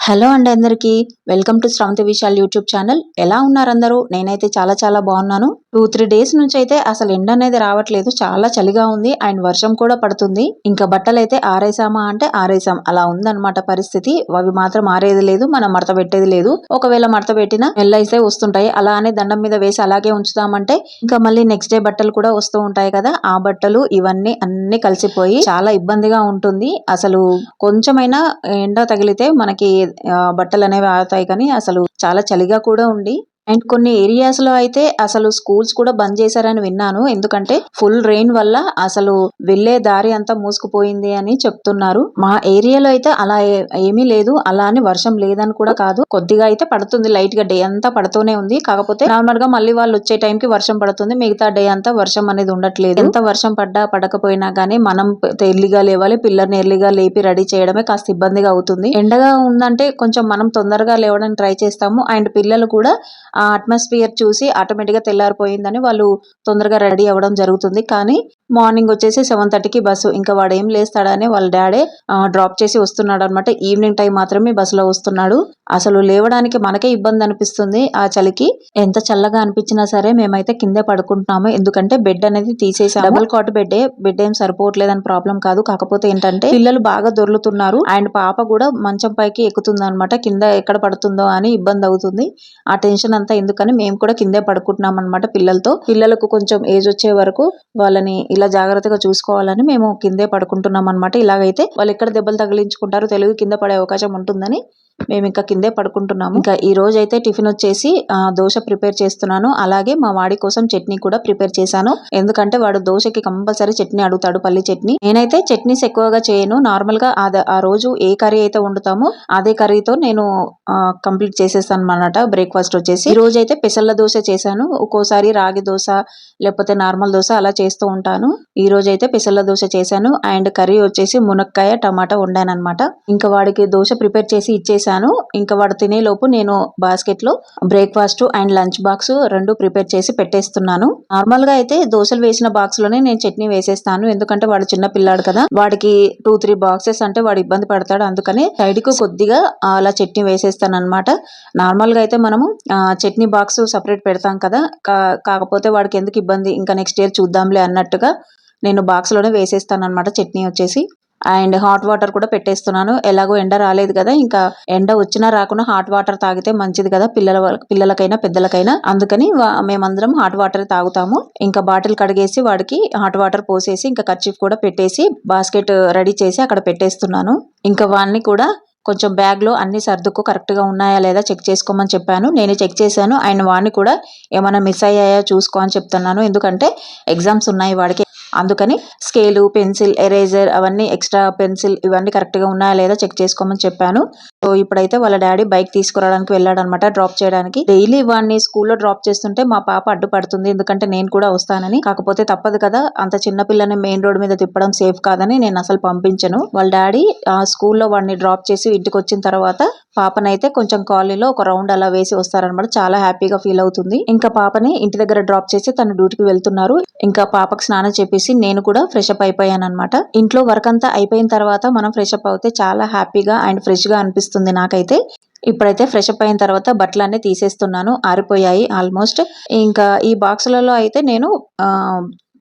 Hello అండి అందరికీ. Welcome to Sravanthi Vishal YouTube channel. ఎలా ఉన్నారు అందరూ? నేనైతే చాలా చాలా బాగున్నాను. టూ త్రీ డేస్ నుంచి అయితే అసలు ఎండ అనేది రావట్లేదు. చాలా చలిగా ఉంది. అండ్ వర్షం కూడా పడుతుంది. ఇంకా బట్టలు అయితే ఆరేసామా అంటే ఆరేసాం. అలా ఉందన్నమాట పరిస్థితి. అవి మాత్రం ఆరేది లేదు. మనం మడత పెట్టేది లేదు. ఒకవేళ మడత పెట్టినా వెళ్ళైతే వస్తుంటాయి. అలానే దండం మీద వేసి అలాగే ఉంచుతామంటే ఇంకా మళ్ళీ నెక్స్ట్ డే బట్టలు కూడా వస్తూ ఉంటాయి కదా. ఆ బట్టలు ఇవన్నీ అన్ని కలిసిపోయి చాలా ఇబ్బందిగా ఉంటుంది. అసలు కొంచెమైనా ఎండ తగిలితే మనకి బట్టలు అనేవి ఆగుతాయి కానీ అసలు చాలా చలిగా కూడా ఉండి అండ్ కొన్ని ఏరియాస్లో అయితే అసలు స్కూల్స్ కూడా బంద్ చేశారని విన్నాను. ఎందుకంటే ఫుల్ రెయిన్ వల్ల అసలు వెళ్ళే దారి అంతా మూసుకుపోయింది అని చెప్తున్నారు. మా ఏరియాలో అయితే అలా ఏమీ లేదు. అలా అని వర్షం లేదని కూడా కాదు. కొద్దిగా అయితే పడుతుంది. లైట్గా డే అంతా పడుతూనే ఉంది. కాకపోతే నార్మల్గా మళ్ళీ వాళ్ళు వచ్చే టైం కి వర్షం పడుతుంది. మిగతా డే అంతా వర్షం అనేది ఉండట్లేదు. ఎంత వర్షం పడ్డా పడకపోయినా గానీ మనం ఎర్లీగా లేవాలి. పిల్లల్ని ఎర్లీగా లేపి రెడీ చేయడమే కాస్త ఇబ్బందిగా అవుతుంది. ఎండగా ఉందంటే కొంచెం మనం తొందరగా లేవడానికి ట్రై చేస్తాము. అండ్ పిల్లలు కూడా ఆ అట్మాస్ఫియర్ చూసి ఆటోమేటిక్గా తెల్లారిపోయిందని వాళ్ళు తొందరగా రెడీ అవ్వడం జరుగుతుంది. కానీ మార్నింగ్ వచ్చేసి సెవెన్ థర్టీకి బస్సు. ఇంకా వాడు ఏం లేస్తాడని వాళ్ళ డాడే డ్రాప్ చేసి వస్తున్నాడు అనమాట ఈవినింగ్ టైం మాత్రమే బస్సులో వస్తున్నాడు. అసలు లేవడానికి మనకే ఇబ్బంది అనిపిస్తుంది ఆ చలికి. ఎంత చల్లగా అనిపించినా సరే మేమైతే కిందే పడుకుంటున్నాము. ఎందుకంటే బెడ్ అనేది తీసేసాము. డబుల్ కాట్ బెడ్ బెడ్ ఏం. సరిపోవట్లేదని ప్రాబ్లం కాదు. కాకపోతే ఏంటంటే పిల్లలు బాగా దొర్లుతున్నారు. అండ్ పాప కూడా మంచం పైకి ఎక్కుతుంది అనమాట కింద ఎక్కడ పడుతుందో అని ఇబ్బంది అవుతుంది. ఆ టెన్షన్ అంతా ఎందుకని మేము కూడా కిందే పడుకుంటున్నాం అనమాట పిల్లలతో. పిల్లలకు కొంచెం ఏజ్ వచ్చే వరకు వాళ్ళని ఇలా జాగ్రత్తగా చూసుకోవాలని మేము కిందే పడుకుంటున్నాం అనమాట ఇలాగైతే వాళ్ళు ఎక్కడ దెబ్బలు తగిలించుకుంటారు తెలుగు కింద పడే అవకాశం ఉంటుందని మేము ఇంకా కిందే పడుకుంటున్నాము. ఇంకా ఈ రోజు అయితే టిఫిన్ వచ్చేసి దోశ ప్రిపేర్ చేస్తున్నాను. అలాగే మా వాడి కోసం చట్నీ కూడా ప్రిపేర్ చేశాను. ఎందుకంటే వాడు దోశకి కంపల్సరీ చట్నీ అడుగుతాడు పల్లి చట్నీ. నేనైతే చట్నీస్ ఎక్కువగా చేయను. నార్మల్గా ఆ రోజు ఏ కర్రీ అయితే వండుతామో అదే కర్రీతో నేను కంప్లీట్ చేసేస్తాను అనమాట బ్రేక్ఫాస్ట్ వచ్చేసి. ఈ రోజు అయితే పెసల్ల దోశ చేశాను. ఒక్కోసారి రాగి దోశ లేకపోతే నార్మల్ దోశ అలా చేస్తూ ఉంటాను. ఈ రోజు అయితే పెసల్ల దోశ చేశాను. అండ్ కర్రీ వచ్చేసి మునక్కాయ టమాటా వండాను అనమాట ఇంకా వాడికి దోశ ప్రిపేర్ చేసి ఇచ్చేసాను ఇంకా వాడు తినేలోపు నేను బాస్కెట్లో బ్రేక్ఫాస్ట్ అండ్ లంచ్ బాక్స్ రెండు ప్రిపేర్ చేసి పెట్టేస్తున్నాను. నార్మల్గా అయితే దోశలు వేసిన బాక్స్లోనే నేను చట్నీ వేసేస్తాను. ఎందుకంటే వాడు చిన్న పిల్లాడు కదా. వాడికి టూ త్రీ బాక్సెస్ అంటే వాడు ఇబ్బంది పడతాడు. అందుకని సైడ్కు కొద్దిగా అలా చట్నీ వేసేస్తాను అనమాట నార్మల్గా అయితే మనము చట్నీ బాక్స్ సపరేట్ పెడతాం కదా. కాకపోతే వాడికి ఎందుకు ఇబ్బంది? ఇంకా నెక్స్ట్ ఇయర్ చూద్దాంలే అన్నట్టుగా నేను బాక్స్లోనే వేసేస్తాను అనమాట చట్నీ వచ్చేసి. అండ్ హాట్ వాటర్ కూడా పెట్టేస్తున్నాను. ఎలాగో ఎండ రాలేదు కదా ఇంకా ఎండ వచ్చినా రాకుండా హాట్ వాటర్ తాగితే మంచిది కదా పిల్లల పిల్లలకైనా పెద్దలకైనా. అందుకని మేమందరం హాట్ వాటర్ తాగుతాము. ఇంకా బాటిల్ కడిగేసి వాడికి హాట్ వాటర్ పోసేసి ఇంకా కర్చీఫ్ కూడా పెట్టేసి బాస్కెట్ రెడీ చేసి అక్కడ పెట్టేస్తున్నాను. ఇంకా వాడిని కూడా కొంచెం బ్యాగ్లో అన్ని సర్దుకు కరెక్ట్గా ఉన్నాయా లేదా చెక్ చేసుకోమని చెప్పాను. నేను చెక్ చేశాను. ఆయన వాడిని కూడా ఏమైనా మిస్ అయ్యాయా చూసుకో అని చెప్తున్నాను. ఎందుకంటే ఎగ్జామ్స్ ఉన్నాయి వాడికి. అందుకని స్కేలు పెన్సిల్ ఎరేజర్ అవన్నీ ఎక్స్ట్రా పెన్సిల్ ఇవన్నీ కరెక్ట్గా ఉన్నాయా లేదా చెక్ చేసుకోమని చెప్పాను. సో ఇప్పుడైతే వాళ్ళ డాడీ బైక్ తీసుకురావడానికి వెళ్ళాడనమాట డ్రాప్ చేయడానికి. డైలీ వాడిని స్కూల్లో డ్రాప్ చేస్తుంటే మా పాప అడ్డుపడుతుంది ఎందుకంటే నేను కూడా వస్తానని. కాకపోతే తప్పదు కదా. అంత చిన్న పిల్లని మెయిన్ రోడ్ మీద తిప్పడం సేఫ్ కాదని నేను అసలు పంపించను. వాళ్ళ డాడీ ఆ స్కూల్లో వాడిని డ్రాప్ చేసి ఇంటికి వచ్చిన తర్వాత పాపనైతే కొంచెం కాలనీలో ఒక రౌండ్ అలా వేసి వస్తారనమాట. చాలా హ్యాపీగా ఫీల్ అవుతుంది. ఇంకా పాపని ఇంటి దగ్గర డ్రాప్ చేసి తన డ్యూటీకి వెళ్తున్నారు. ఇంకా పాపకు స్నానం చెప్పేసి నేను కూడా ఫ్రెష్ అప్ అయిపోయాను అనమాట ఇంట్లో వర్క్ అంతా అయిపోయిన తర్వాత మనం ఫ్రెష్ అప్ అవుతే చాలా హ్యాపీగా అండ్ ఫ్రెష్గా అనిపిస్తుంది నాకైతే. ఇప్పుడైతే ఫ్రెష్ అప్ అయిన తర్వాత బట్టలన్నీ తీసేస్తున్నాను. ఆరిపోయాయి ఆల్మోస్ట్. ఇంకా ఈ బాక్సులలో అయితే నేను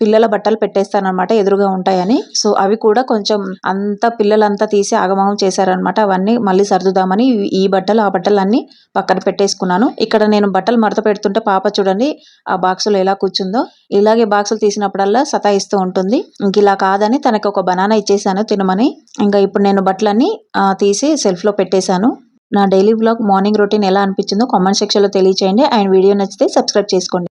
పిల్లల బట్టలు పెట్టేస్తానమాట ఎదురుగా ఉంటాయని. సో అవి కూడా కొంచెం అంత పిల్లలంతా తీసి ఆగమహం చేశారనమాట అవన్నీ మళ్ళీ సర్దుదామని ఈ బట్టలు ఆ బట్టలు అన్ని పక్కన పెట్టేసుకున్నాను. ఇక్కడ నేను బట్టలు మడత పెడుతుంటే పాప చూడండి ఆ బాక్సులు ఎలా కూర్చుందో. ఇలాగే బాక్సులు తీసినప్పుడల్లా సతాయిస్తూ ఉంటుంది. ఇంక ఇలా కాదని తనకి ఒక బనానా ఇచ్చేసాను తినమని. ఇంకా ఇప్పుడు నేను బట్టలన్నీ తీసి సెల్ఫ్లో పెట్టేశాను. నా డైలీ బ్లాగ్ మార్నింగ్ రొటీన్ ఎలా అనిపించిందో కామెంట్ సెక్షన్లో తెలియచేయండి. అండ్ వీడియో నచ్చితే సబ్స్క్రైబ్ చేసుకోండి.